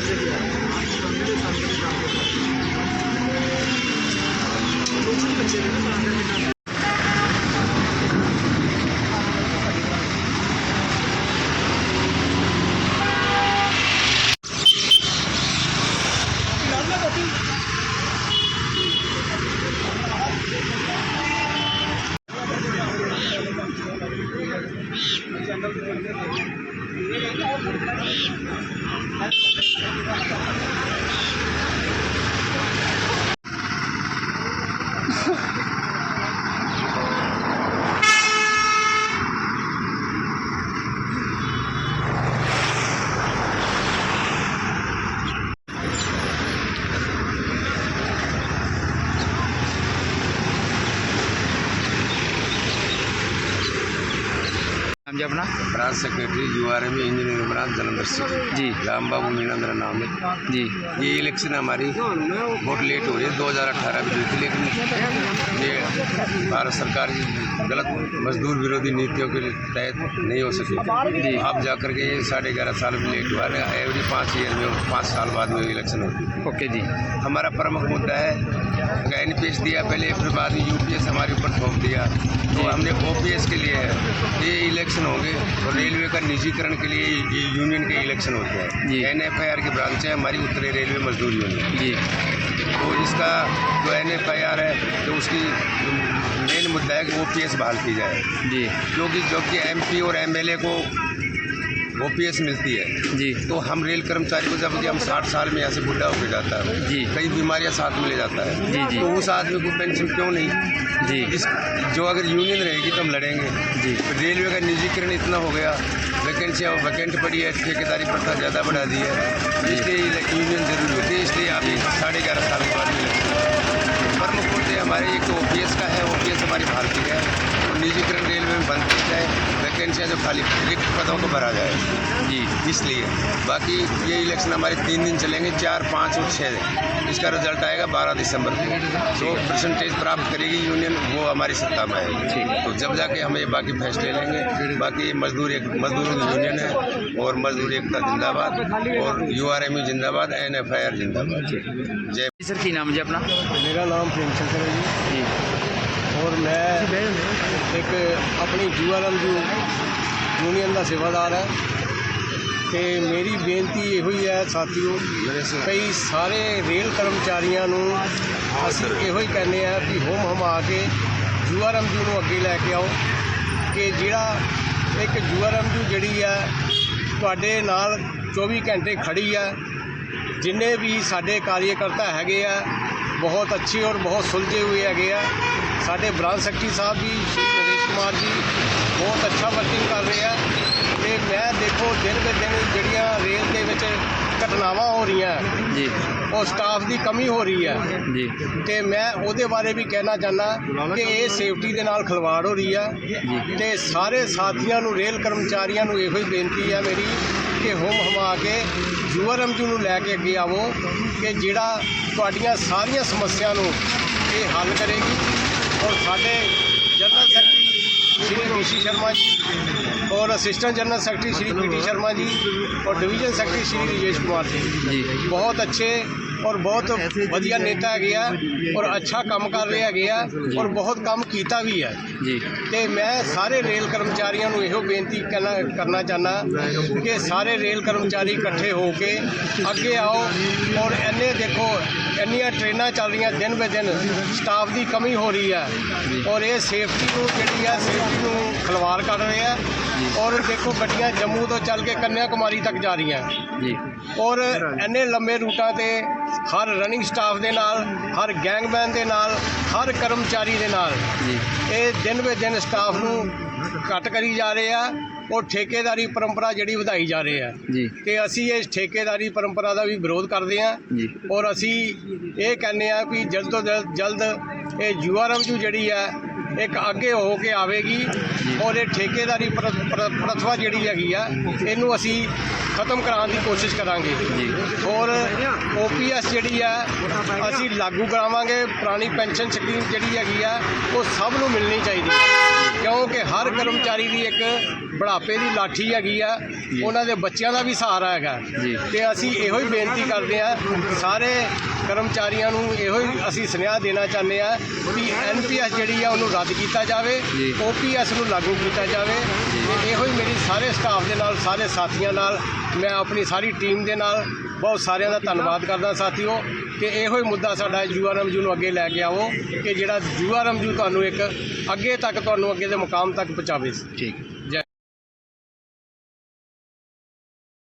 ਕਰਦੇ ਗਿਆ ਜਿਹੜੇ ਸੰਦ ਦੇ ਕੰਮ ਬੱਚੇ ਨੇ ਤਾਂ ਕਰਕੇ Thank you. नाम जी अपना? Branch secretary U R M engineering branch Jalandhar city जी। राम बाबू मीणा मेरा नाम है। जी। ये इलेक्शन हमारी बहुत लेट हो रही है 2018 में हुई थी लेकिन ये भारत सरकार की गलत मजदूर विरोधी नीतियों के तहत नहीं हो सकी। जी। आप जा करके ये साढ़े ग्यारह साल में लेट हुआ है एवरी पाँच ईयर में पाँच साल बाद में इलेक्शन होती है ओके जी। हमारा प्रमुख मुद्दा है एन पी एस दिया पहले फिर बाद में यू पी एस हमारे ऊपर थोप दिया। तो हमने ओ पी एस के लिए ये इलेक्शन होंगे और रेलवे का निजीकरण के लिए ये यूनियन के इलेक्शन होते। हैं एन एफ़ आई आर की ब्रांच है हमारी उत्तरी रेलवे मजदूर यूनियन जी। तो इसका जो एन एफ़ आई आर है तो उसकी मेन मुद्दा है कि ओ पी एस बहाल की जाए। जी। क्योंकि जबकि एम पी और एम एल ए को ओ पी एस मिलती है। जी। तो हम रेल कर्मचारी को जब हम साठ साल में यहाँ से बुढ़ा होकर जाता है जी। कई बीमारियाँ साथ में ले जाता है। जी, जी। तो उस आदमी को पेंशन क्यों नहीं? जी। इस जो अगर यूनियन रहेगी तो हम लड़ेंगे। जी। तो रेलवे का निजीकरण इतना हो गया वैकेंसियाँ वैकेंट पड़ी है ठेकेदारी प्रथा ज़्यादा बढ़ा दी है। इसलिए यूनियन ज़रूरी होती है इसलिए अभी साढ़े ग्यारह साल के बाद में इलेक्शन प्रमुख मुद्दे हमारे एक तो ओ का है ओ हमारी भारतीय है और निजीकरण रेलवे में बंद किया जाए वैकेंसियाँ जो खाली रिक्त पदों को भरा जाए। जी। इसलिए। बाकी ये इलेक्शन हमारे तीन दिन चलेंगे चार पाँच और छः इसका रिज़ल्ट आएगा बारह दिसंबर को। जो परसेंटेज प्राप्त करेगी यूनियन वो हमारी सत्ता में आएगी। तो जब जाके हम ये बाकी फैसले लेंगे बाकी मजदूर एक मजदूरों की यूनियन है और मजदूर एकता जिंदाबाद और यू आर एम यू जिंदाबाद एन एफ़ आई आर जिंदाबाद। जय सर की नाम जी अपना? मेरा नाम प्रेमचंद जी। ਔਰ ਮੈਂ ਇੱਕ ਆਪਣੀ ਯੂਆਰਐਮ ਯੂ ਯੂਨੀਅਨ ਦਾ ਸੇਵਾਦਾਰ ਹੈ ਤੇ ਮੇਰੀ ਬੇਨਤੀ ਇਹੋ ਹੀ ਹੈ ਸਾਥੀਓ ਕਈ ਸਾਰੇ ਰੇਲ ਕਰਮਚਾਰੀਆਂ ਨੂੰ ਅਸੀਂ ਇਹੋ ਹੀ ਕਹਿੰਦੇ ਆ ਕਿ ਹੋਮ ਹਮਾ ਕੇ ਯੂਆਰਐਮ ਯੂ ਨੂੰ ਅੱਗੇ ਲੈ ਕੇ ਆਓ ਕਿ ਜਿਹੜਾ ਇੱਕ ਯੂਆਰਐਮ ਯੂ ਜਿਹੜੀ ਹੈ ਤੁਹਾਡੇ ਨਾਲ 24 ਘੰਟੇ ਖੜੀ ਹੈ ਜਿੰਨੇ ਵੀ ਸਾਡੇ ਕਾਰਜਕਰਤਾ ਹੈਗੇ ਆ ਬਹੁਤ ਅੱਛੇ ਔਰ ਬਹੁਤ ਸੁਲਝੇ ਹੋਏ ਹੈਗੇ ਆ। ਸਾਡੇ ਬ੍ਰਾਂਚ ਸੈਕਟਰੀ ਸਾਹਿਬ ਜੀ ਸ਼੍ਰੀ ਨਰੇਸ਼ ਕੁਮਾਰ ਜੀ ਬਹੁਤ ਅੱਛਾ ਵਰਕਿੰਗ ਕਰ ਰਹੇ ਆ। ਤੇ ਮੈਂ ਦੇਖੋ ਦਿਨ ਬੇ ਦਿਨ ਜਿਹੜੀਆਂ ਰੇਲ ਦੇ ਵਿੱਚ ਘਟਨਾਵਾਂ ਹੋ ਰਹੀਆਂ जी ਉਹ ਸਟਾਫ ਦੀ ਕਮੀ ਹੋ ਰਹੀ ਹੈ जी ਤੇ ਮੈਂ ਉਹਦੇ ਬਾਰੇ ਵੀ ਕਹਿਣਾ ਚਾਹੁੰਦਾ ਕਿ ਇਹ ਸੇਫਟੀ ਦੇ ਨਾਲ ਖਿਲਵਾੜ ਹੋ ਰਹੀ ਆ। ਤੇ ਸਾਰੇ ਸਾਥੀਆਂ ਨੂੰ ਰੇਲ ਕਰਮਚਾਰੀਆਂ ਨੂੰ ਇਹੋ ਹੀ ਬੇਨਤੀ ਆ ਮੇਰੀ ਕਿ ਹੁਮ ਹਮਾ ਕੇ ਯੂਆਰਐਮਯੂ ਨੂੰ ਲੈ ਕੇ ਅੱਗੇ ਆਵੋ ਕਿ ਜਿਹੜਾ ਤੁਹਾਡੀਆਂ ਸਾਰੀਆਂ ਸਮੱਸਿਆ ਨੂੰ ਇਹ ਹੱਲ ਕਰੇਗੀ। ਔਰ ਸਾਡੇ ਜਨਰਲ ਸੈਕਟਰੀ ਸ਼੍ਰੀ ਰਿਸ਼ੀ ਸ਼ਰਮਾ ਜੀ ਔਰ assistant general secretary Shri P T Sharma ji ਔਰ ਡਿਵੀਜ਼ਨ ਸੈਕਟਰੀ ਸ਼੍ਰੀ ਰਜੇਸ਼ ਕੁਮਾਰ ਜੀ। ਬਹੁਤ ਅੱਛੇ ਔਰ ਬਹੁਤ ਵਧੀਆ ਨੇਤਾ ਹੈਗੇ ਆ ਔਰ ਅੱਛਾ ਕੰਮ ਕਰ ਰਹੇ ਹੈਗੇ ਆ ਔਰ ਬਹੁਤ ਕੰਮ ਕੀਤਾ ਵੀ ਹੈ। जी ਤੇ ਮੈਂ ਸਾਰੇ ਰੇਲ ਕਰਮਚਾਰੀਆਂ ਨੂੰ ਇਹੋ ਬੇਨਤੀ ਕਰਨਾ ਚਾਹਨਾ ਕਿ ਸਾਰੇ ਰੇਲ ਕਰਮਚਾਰੀ ਇਕੱਠੇ ਹੋ ਕੇ ਅੱਗੇ ਆਓ ਔਰ ਇੰਨੇ ਦੇਖੋ ਇੰਨੀਆਂ ਟ੍ਰੇਨਾਂ ਚੱਲ ਰਹੀਆਂ ਦਿਨ ਬੇ ਦਿਨ ਸਟਾਫ ਦੀ ਕਮੀ ਹੋ ਰਹੀ ਹੈ। ਔਰ ਇਹ ਸੇਫਟੀ ਨੂੰ ਜਿਹੜੀ ਆ ਸੇਫਟੀ ਨੂੰ ਖਲਵਾੜ ਕਰ ਰਹੇ ਆ ਔਰ ਦੇਖੋ ਗੱਡੀਆਂ ਜੰਮੂ ਤੋਂ ਚੱਲ ਕੇ ਕੰਨਿਆ ਕੁਮਾਰੀ ਤੱਕ ਜਾ ਰਹੀਆਂ। जी ਔਰ ਇੰਨੇ ਲੰਬੇ ਰੂਟਾਂ ਤੇ ਹਰ ਰਨਿੰਗ ਸਟਾਫ ਦੇ ਨਾਲ ਹਰ ਗੈਂਗਮੈਨ ਦੇ ਨਾਲ ਹਰ ਕਰਮਚਾਰੀ ਦੇ ਨਾਲ। ਇਹ ਦਿਨ ਬੇ ਦਿਨ ਸਟਾਫ ਨੂੰ ਘਟ ਕਰੀ ਜਾ ਰਹੇ ਆ ਉਹ ਠੇਕੇਦਾਰੀ ਪਰੰਪਰਾ ਜਿਹੜੀ ਵਧਾਈ ਜਾ ਰਹੀ ਹੈ ਤੇ ਅਸੀਂ ਇਸ ਠੇਕੇਦਾਰੀ ਪਰੰਪਰਾ ਦਾ ਵੀ ਵਿਰੋਧ ਕਰਦੇ ਹਾਂ ਔਰ ਅਸੀਂ ਇਹ ਕਹਿੰਦੇ ਆ ਕਿ ਜਲਦ ਤੋਂ ਜਲਦ ਇਹ ਯੂਆਰਐਮ ਜਿਹੜੀ ਹੈ ਇੱਕ ਅੱਗੇ ਹੋ ਕੇ ਆਵੇਗੀ ਔਰ ਇਹ ਠੇਕੇਦਾਰੀ ਪ੍ਰ- ਪ੍ਰ- ਪ੍ਰਥਾ ਜਿਹੜੀ ਹੈਗੀ ਆ ਇਹਨੂੰ ਅਸੀਂ ਖਤਮ ਕਰਾਉਣ ਦੀ ਕੋਸ਼ਿਸ਼ ਕਰਾਂਗੇ। ਜੀ। ਔਰ ਓਪੀਐਸ ਜਿਹੜੀ ਆ ਅਸੀਂ ਲਾਗੂ ਕਰਾਵਾਂਗੇ ਪੁਰਾਣੀ ਪੈਨਸ਼ਨ ਸਕੀਮ ਜਿਹੜੀ ਹੈਗੀ ਆ ਉਹ ਸਭ ਨੂੰ ਮਿਲਣੀ ਚਾਹੀਦੀ ਹੈ ਕਿਉਂਕਿ ਹਰ ਕਰਮਚਾਰੀ ਦੀ ਇੱਕ ਬੁਢਾਪੇ ਦੀ ਲਾਠੀ ਹੈਗੀ ਆ ਉਹਨਾਂ ਦੇ ਬੱਚਿਆਂ ਦਾ ਵੀ ਸਹਾਰਾ ਹੈਗਾ। ਤੇ ਅਸੀਂ ਇਹੋ ਹੀ ਬੇਨਤੀ ਕਰਦੇ ਆ ਸਾਰੇ ਕਰਮਚਾਰੀਆਂ ਨੂੰ ਇਹੋ ਹੀ ਅਸੀਂ ਸੁਨੇਹਾ ਦੇਣਾ ਚਾਹੁੰਦੇ ਆ ਕਿ ਐਨਪੀਐਸ ਜਿਹੜੀ ਆ ਉਹਨੂੰ ਰੱਦ ਕੀਤਾ ਜਾਵੇ। ਓਪੀਐਸ ਨੂੰ ਲਾਗੂ ਕੀਤਾ ਜਾਵੇ। ਤੇ ਇਹੋ ਹੀ ਮੇਰੀ ਸਾਰੇ ਸਟਾਫ ਦੇ ਨਾਲ ਸਾਰੇ ਸਾਥੀਆਂ ਨਾਲ ਮੈਂ ਆਪਣੀ ਸਾਰੀ ਟੀਮ ਦੇ ਨਾਲ ਬਹੁਤ ਸਾਰਿਆਂ ਦਾ ਧੰਨਵਾਦ ਕਰਦਾ ਸਾਥੀਓ ਕਿ ਇਹੋ ਹੀ ਮੁੱਦਾ ਸਾਡਾ ਯੂਆਰਐਮਯੂ ਨੂੰ ਅੱਗੇ ਲੈ ਕੇ ਆਵੋ ਕਿ ਜਿਹੜਾ ਯੂਆਰਐਮਯੂ ਤੁਹਾਨੂੰ ਇੱਕ ਅੱਗੇ ਤੱਕ ਤੁਹਾਨੂੰ ਅੱਗੇ ਦੇ ਮੁਕਾਮ ਤੱਕ ਪਹੁੰਚਾਵੇ। ਠੀਕ।